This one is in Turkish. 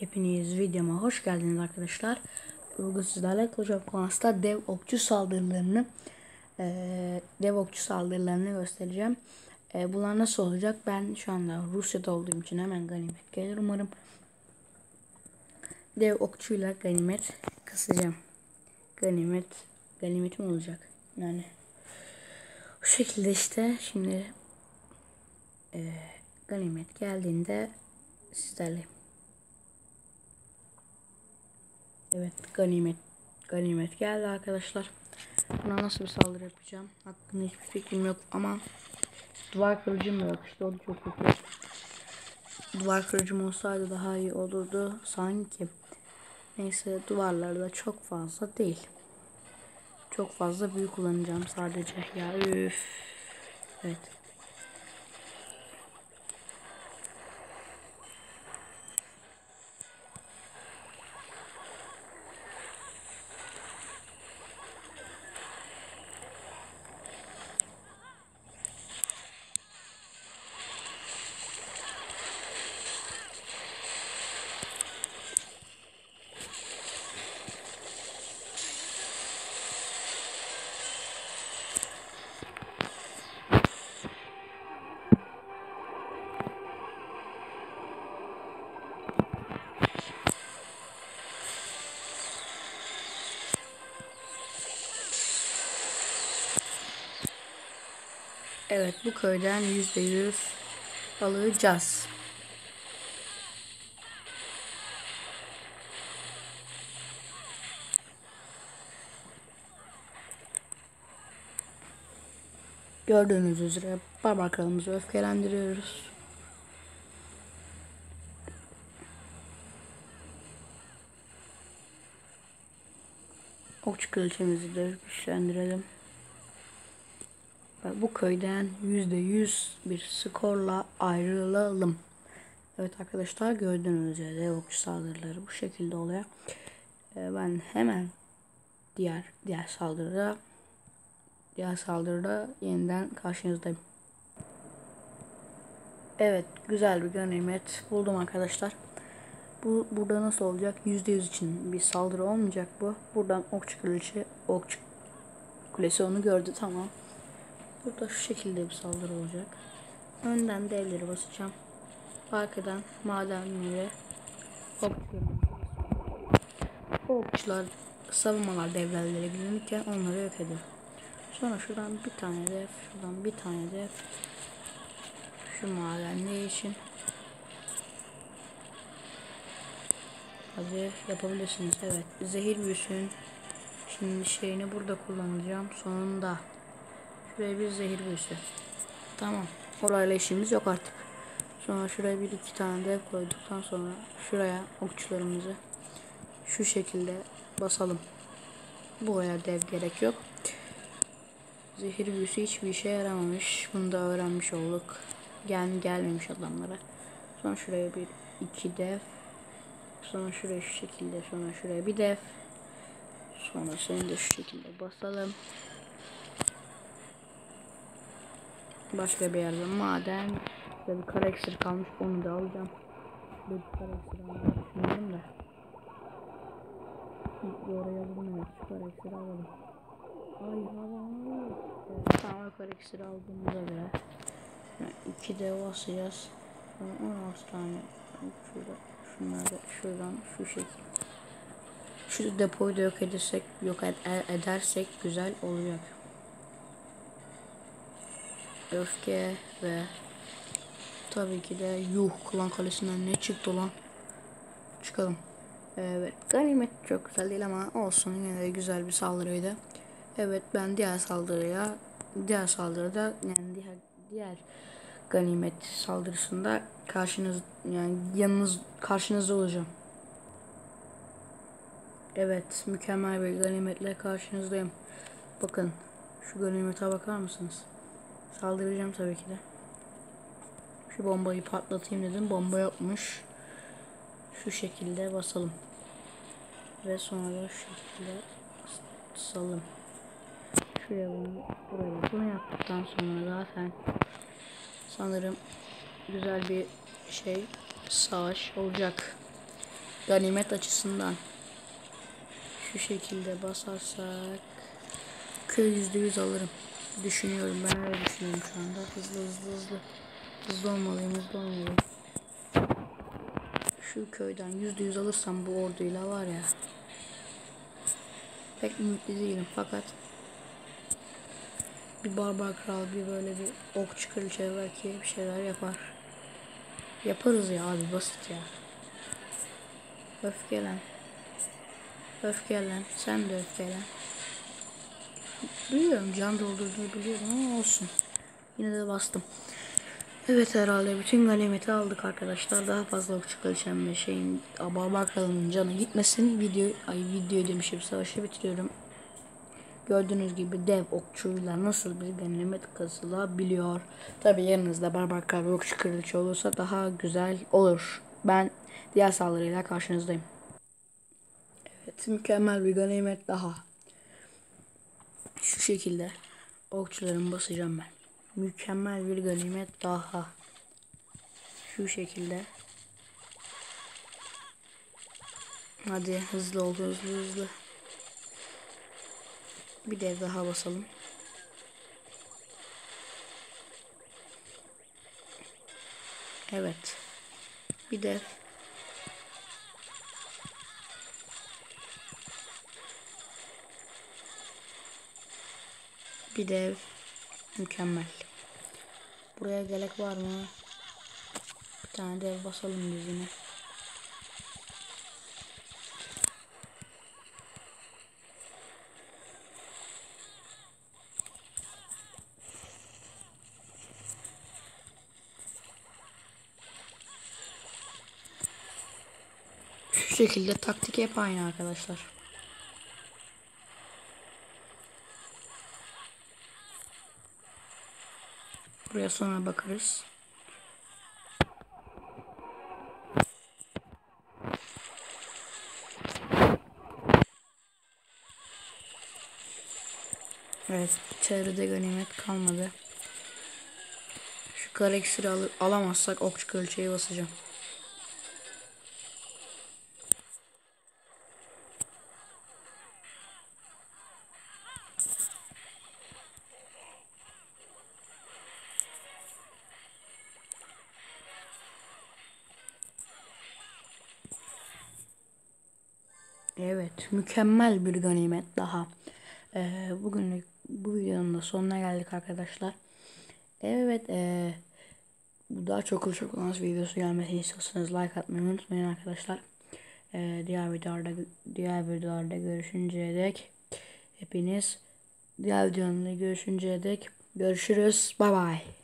Hepiniz videoma hoş geldiniz arkadaşlar. Bugün sizlerle of Clans'ta dev okçu saldırılarını e, dev okçu saldırılarını göstereceğim. E, bunlar nasıl olacak? Ben şu anda Rusya'da olduğum için hemen ganimet gelir umarım. Dev okçuyla ganimet kısacağım. Ganimet ganimet mi olacak? Yani bu şekilde işte şimdi e, ganimet geldiğinde sizlerle Evet ganimet ganimet geldi arkadaşlar. Buna nasıl bir saldırı yapacağım? Hakkında hiçbir fikrim yok ama duvar kırıcım yok işte o da çok kötü. Duvar kırıcım olsaydı daha iyi olurdu sanki. Neyse duvarlarda çok fazla değil. Çok fazla büyük kullanacağım sadece ya üf. Evet. Evet bu köyden yüzde yüz alacağız. Gördüğünüz üzere barbar kralımızı öfkelendiriyoruz. Okçu kraliçemizi de güçlendirelim. Ve bu köyden yüzde yüz bir skorla ayrılalım. Evet arkadaşlar gördüğünüz üzere okçu saldırıları bu şekilde oluyor. Ee, ben hemen diğer diğer saldırıda diğer saldırıda yeniden karşınızdayım. Evet güzel bir ganimet buldum arkadaşlar. Bu burada nasıl olacak? Yüzde yüz için bir saldırı olmayacak bu. Buradan okçu kraliçe okçu kulesi onu gördü tamam. Burada şu şekilde bir saldırı olacak. Önden devleri basacağım. Arkadan madenleri okçularım. Okçular savunmalar devlerlere girilirken onları yok ediyor. Sonra şuradan bir tane def, şuradan bir tane def. Şu madenli için. Hadi yapabilirsiniz. Evet. Zehir büyüsün. Şimdi şeyini burada kullanacağım. Sonunda. Şuraya bir zehir büyüsü. Tamam. Orayla işimiz yok artık. Sonra şuraya bir iki tane dev koyduktan sonra şuraya okçularımızı şu şekilde basalım. Buraya dev gerek yok. Zehir büyüsü hiçbir işe yaramamış. Bunu da öğrenmiş olduk. Gel gelmemiş adamlara. Sonra şuraya bir iki dev. Sonra şuraya şu şekilde. Sonra şuraya bir dev. Sonra seni de şu şekilde basalım. Başka bir yerde maden ve bir kara kalmış onu da alacağım. Bir kara düşünüyorum da. Bir oraya evet şu kara alalım. Ay hava evet, Tamam kara iksiri aldığımıza göre. Yani iki de basacağız. Sonra 16 tane şurada şunları şuradan şu şekilde. Şu depoyu da yok edersek yok ed edersek güzel olacak öfke ve tabii ki de yuh klan kalesinden ne çıktı lan? Çıkalım. Evet ganimet çok güzel değil ama olsun yine de güzel bir saldırıydı. Evet ben diğer saldırıya diğer saldırıda yani diğer diğer ganimet saldırısında karşınız yani yanınız karşınızda olacağım. Evet mükemmel bir ganimetle karşınızdayım. Bakın şu ganimete bakar mısınız Saldıracağım tabii ki de. Şu bombayı patlatayım dedim. Bomba yapmış. Şu şekilde basalım. Ve sonra şu şekilde salım. Şuraya bunu, buraya bunu yaptıktan sonra zaten sanırım güzel bir şey savaş olacak. ganimet açısından şu şekilde basarsak köy yüzde yüz alırım. Düşünüyorum ben öyle düşünüyorum şu anda. Hızlı hızlı hızlı. Hızlı olmalıyım hızlı olmalıyım. Şu köyden yüzde yüz alırsam bu orduyla var ya. Pek ümitli değilim fakat bir barbar kral bir böyle bir okçu kraliçe belki bir şeyler yapar. Yaparız ya abi basit ya. Öfkelen. Öfkelen. Sen de öfkelen. Biliyorum can doldurduğunu biliyorum ama olsun. Yine de bastım. Evet herhalde bütün ganimeti aldık arkadaşlar. Daha fazla okçu kraliçem ve şeyin barbar kralının canı gitmesin. Video, ay video demişim savaşı bitiriyorum. Gördüğünüz gibi dev okçuyla nasıl bir ganimet kasılabiliyor. Tabi yanınızda barbar kral ve okçu kraliçe olursa daha güzel olur. Ben diğer saldırıyla karşınızdayım. Evet mükemmel bir ganimet daha. Şu şekilde okçularımı basacağım ben. Mükemmel bir ganimet daha. Şu şekilde. Hadi hızlı ol hızlı hızlı. Bir dev daha basalım. Evet. Bir dev. Bir dev. Mükemmel. Buraya gerek var mı? Bir tane dev basalım biz. Şu şekilde taktik hep aynı arkadaşlar. Buraya sonra bakarız. Evet, çevrede ganimet kalmadı. Şu kara al alamazsak okçu kraliçeyi basacağım. Evet, mükemmel bir ganimet daha. Ee, bugünlük bu videonun da sonuna geldik arkadaşlar. Evet, ee, daha çok çok az videosu gelmesini istiyorsanız like atmayı unutmayın arkadaşlar. Ee, diğer videolarda diğer videolarda görüşünceye dek hepiniz diğer videolarda görüşünceye dek görüşürüz. Bye bye.